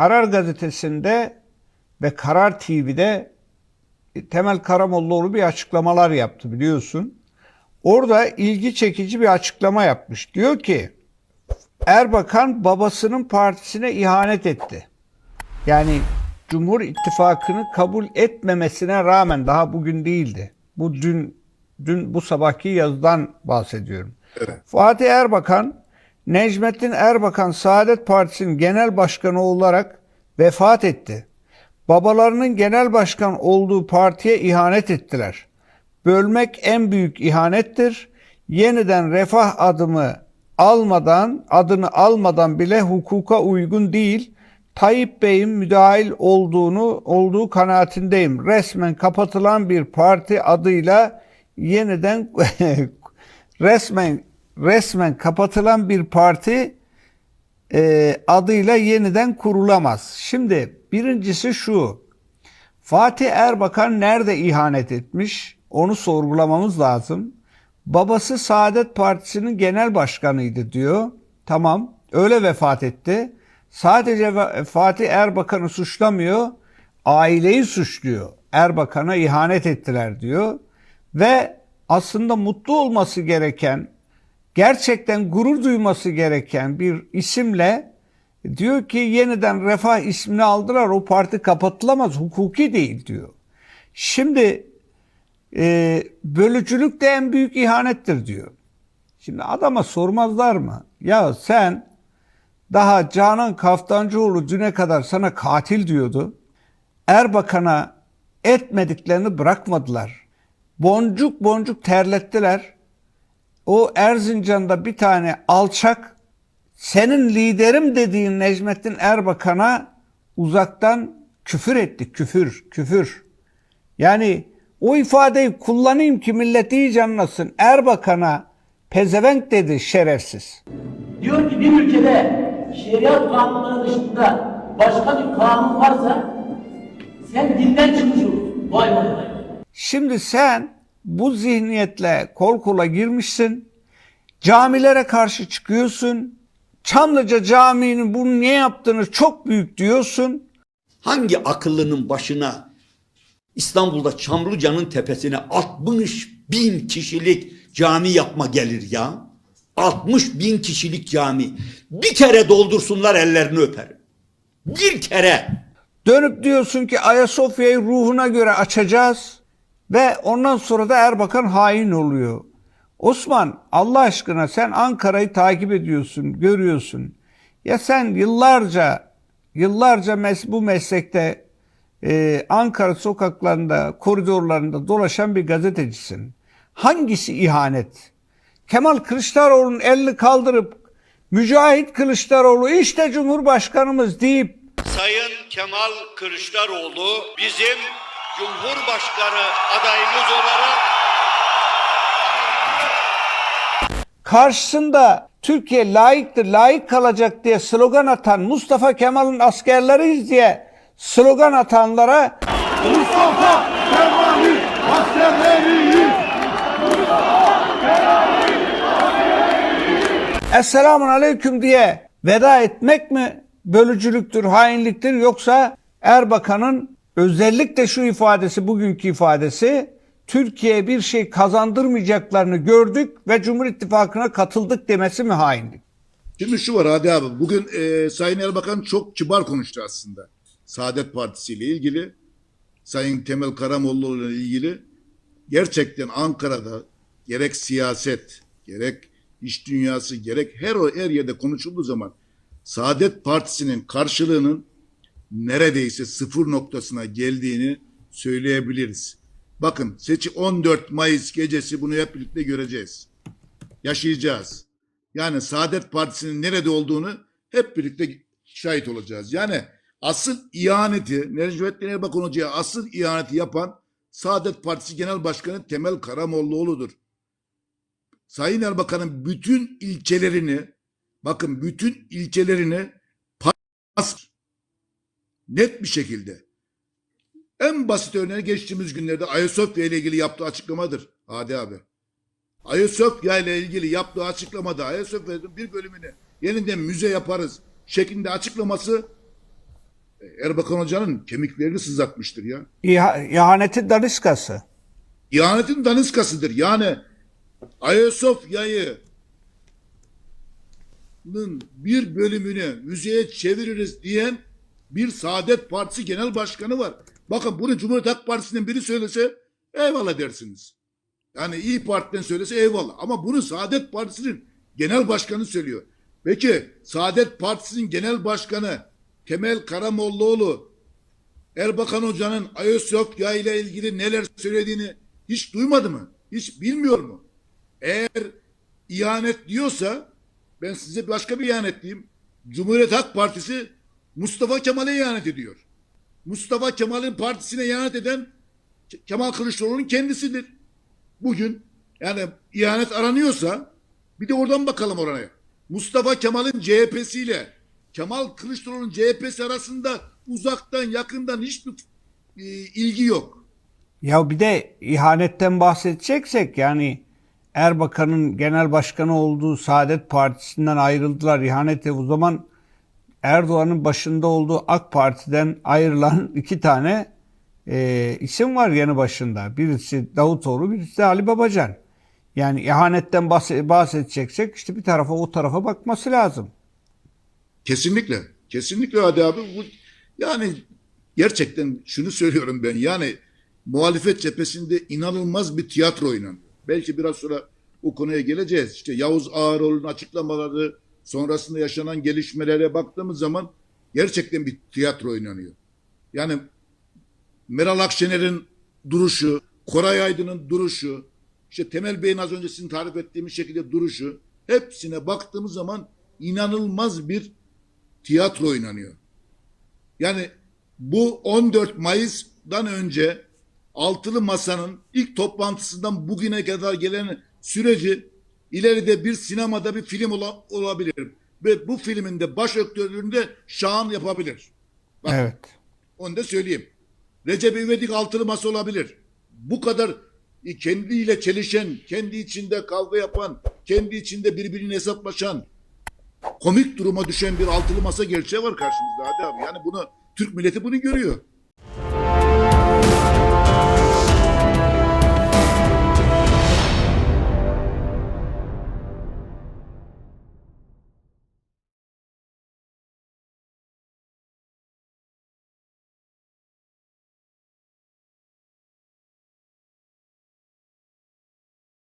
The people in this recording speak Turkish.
Karar Gazetesi'nde ve Karar TV'de Temel Karamollaoğlu bir açıklamalar yaptı biliyorsun. Orada ilgi çekici bir açıklama yapmış. Diyor ki Erbakan babasının partisine ihanet etti. Yani Cumhur İttifakı'nı kabul etmemesine rağmen daha bugün değildi. Bu dün dün bu sabahki yazıdan bahsediyorum. Fatih Erbakan Necmettin Erbakan Saadet Partisi'nin genel başkanı olarak vefat etti. Babalarının genel başkan olduğu partiye ihanet ettiler. Bölmek en büyük ihanettir. Yeniden refah adımı almadan, adını almadan bile hukuka uygun değil. Tayyip Bey'in müdahil olduğunu olduğu kanaatindeyim. Resmen kapatılan bir parti adıyla yeniden resmen resmen kapatılan bir parti e, adıyla yeniden kurulamaz. Şimdi birincisi şu. Fatih Erbakan nerede ihanet etmiş? Onu sorgulamamız lazım. Babası Saadet Partisi'nin genel başkanıydı diyor. Tamam öyle vefat etti. Sadece ve- Fatih Erbakan'ı suçlamıyor, aileyi suçluyor. Erbakan'a ihanet ettiler diyor. Ve aslında mutlu olması gereken, gerçekten gurur duyması gereken bir isimle diyor ki yeniden Refah ismini aldılar o parti kapatılamaz hukuki değil diyor. Şimdi e, bölücülük de en büyük ihanettir diyor. Şimdi adama sormazlar mı? Ya sen daha Canan Kaftancıoğlu düne kadar sana katil diyordu. Erbakan'a etmediklerini bırakmadılar. Boncuk boncuk terlettiler. O Erzincan'da bir tane alçak senin liderim dediğin Necmettin Erbakan'a uzaktan küfür etti. Küfür, küfür. Yani o ifadeyi kullanayım ki millet iyice anlasın. Erbakan'a pezevenk dedi şerefsiz. Diyor ki bir ülkede şeriat kanunları dışında başka bir kanun varsa sen dinden çıkmış olursun. Vay vay vay. Şimdi sen bu zihniyetle kol kola girmişsin. Camilere karşı çıkıyorsun. Çamlıca Camii'nin bunu niye yaptığını çok büyük diyorsun. Hangi akıllının başına İstanbul'da Çamlıca'nın tepesine 60 bin kişilik cami yapma gelir ya? 60 bin kişilik cami. Bir kere doldursunlar ellerini öperim. Bir kere. Dönüp diyorsun ki Ayasofya'yı ruhuna göre açacağız ve ondan sonra da Erbakan hain oluyor. Osman Allah aşkına sen Ankara'yı takip ediyorsun, görüyorsun. Ya sen yıllarca yıllarca mes bu meslekte e, Ankara sokaklarında, koridorlarında dolaşan bir gazetecisin. Hangisi ihanet? Kemal Kılıçdaroğlu'nun elini kaldırıp Mücahit Kılıçdaroğlu işte Cumhurbaşkanımız deyip Sayın Kemal Kılıçdaroğlu bizim Cumhurbaşkanı adayımız olarak karşısında Türkiye layıktır, layık kalacak diye slogan atan Mustafa Kemal'in askerleriyiz diye slogan atanlara Esselamun Aleyküm diye veda etmek mi bölücülüktür, hainliktir yoksa Erbakan'ın özellikle şu ifadesi, bugünkü ifadesi Türkiye'ye bir şey kazandırmayacaklarını gördük ve Cumhur İttifakı'na katıldık demesi mi hainlik? Şimdi şu var Hadi abi. Bugün e, Sayın Erbakan çok kibar konuştu aslında. Saadet Partisi ile ilgili. Sayın Temel Karamollaoğlu ile ilgili. Gerçekten Ankara'da gerek siyaset, gerek iş dünyası, gerek her her yerde konuşulduğu zaman Saadet Partisi'nin karşılığının neredeyse sıfır noktasına geldiğini söyleyebiliriz. Bakın seçi 14 Mayıs gecesi bunu hep birlikte göreceğiz. Yaşayacağız. Yani Saadet Partisi'nin nerede olduğunu hep birlikte şahit olacağız. Yani asıl ihaneti, Necmettin Erbakan Hoca'ya asıl ihaneti yapan Saadet Partisi Genel Başkanı Temel Karamollaoğlu'dur. Sayın Erbakan'ın bütün ilçelerini, bakın bütün ilçelerini pas net bir şekilde. En basit örneği geçtiğimiz günlerde Ayasofya ile ilgili yaptığı açıklamadır. Hadi abi. Ayasofya ile ilgili yaptığı açıklamada Ayasofya'nın bir bölümünü yeniden müze yaparız şeklinde açıklaması Erbakan Hoca'nın kemiklerini sızlatmıştır ya. İha- ihanetin daniskası. İhanetin daniskasıdır. Yani Ayasofya'yı bir bölümünü müzeye çeviririz diyen bir Saadet Partisi Genel Başkanı var. Bakın bunu Cumhuriyet Halk Partisi'nin biri söylese eyvallah dersiniz. Yani İyi Parti'den söylese eyvallah. Ama bunu Saadet Partisi'nin genel başkanı söylüyor. Peki Saadet Partisi'nin genel başkanı Temel Karamollaoğlu Erbakan Hoca'nın Ayasofya ile ilgili neler söylediğini hiç duymadı mı? Hiç bilmiyor mu? Eğer ihanet diyorsa ben size başka bir ihanet diyeyim. Cumhuriyet Halk Partisi Mustafa Kemal'e ihanet ediyor. Mustafa Kemal'in partisine ihanet eden Ke- Kemal Kılıçdaroğlu'nun kendisidir. Bugün yani ihanet aranıyorsa bir de oradan bakalım oraya. Mustafa Kemal'in CHP'siyle Kemal Kılıçdaroğlu'nun CHP'si arasında uzaktan yakından hiçbir e, ilgi yok. Ya bir de ihanetten bahsedeceksek yani Erbakan'ın genel başkanı olduğu Saadet Partisi'nden ayrıldılar. İhanete o zaman Erdoğan'ın başında olduğu AK Parti'den ayrılan iki tane e, isim var yanı başında. Birisi Davutoğlu, birisi de Ali Babacan. Yani ihanetten bahse- bahsedeceksek işte bir tarafa o tarafa bakması lazım. Kesinlikle. Kesinlikle Hadi abi. Bu, yani gerçekten şunu söylüyorum ben. Yani muhalefet cephesinde inanılmaz bir tiyatro oynanıyor. Belki biraz sonra o konuya geleceğiz. İşte Yavuz Ağaroğlu'nun açıklamaları, sonrasında yaşanan gelişmelere baktığımız zaman gerçekten bir tiyatro oynanıyor. Yani Meral Akşener'in duruşu, Koray Aydın'ın duruşu, işte Temel Bey'in az önce sizin tarif ettiğimiz şekilde duruşu, hepsine baktığımız zaman inanılmaz bir tiyatro oynanıyor. Yani bu 14 Mayıs'dan önce Altılı Masa'nın ilk toplantısından bugüne kadar gelen süreci ileride bir sinemada bir film ola- olabilir. Ve bu filmin de baş aktörlüğünde Şahan yapabilir. Bak, Evet. onu da söyleyeyim. Recep İvedik altılı masa olabilir. Bu kadar e, kendiyle çelişen, kendi içinde kavga yapan, kendi içinde birbirine hesaplaşan, komik duruma düşen bir altılı masa gerçeği var karşımızda. Hadi abi yani bunu Türk milleti bunu görüyor.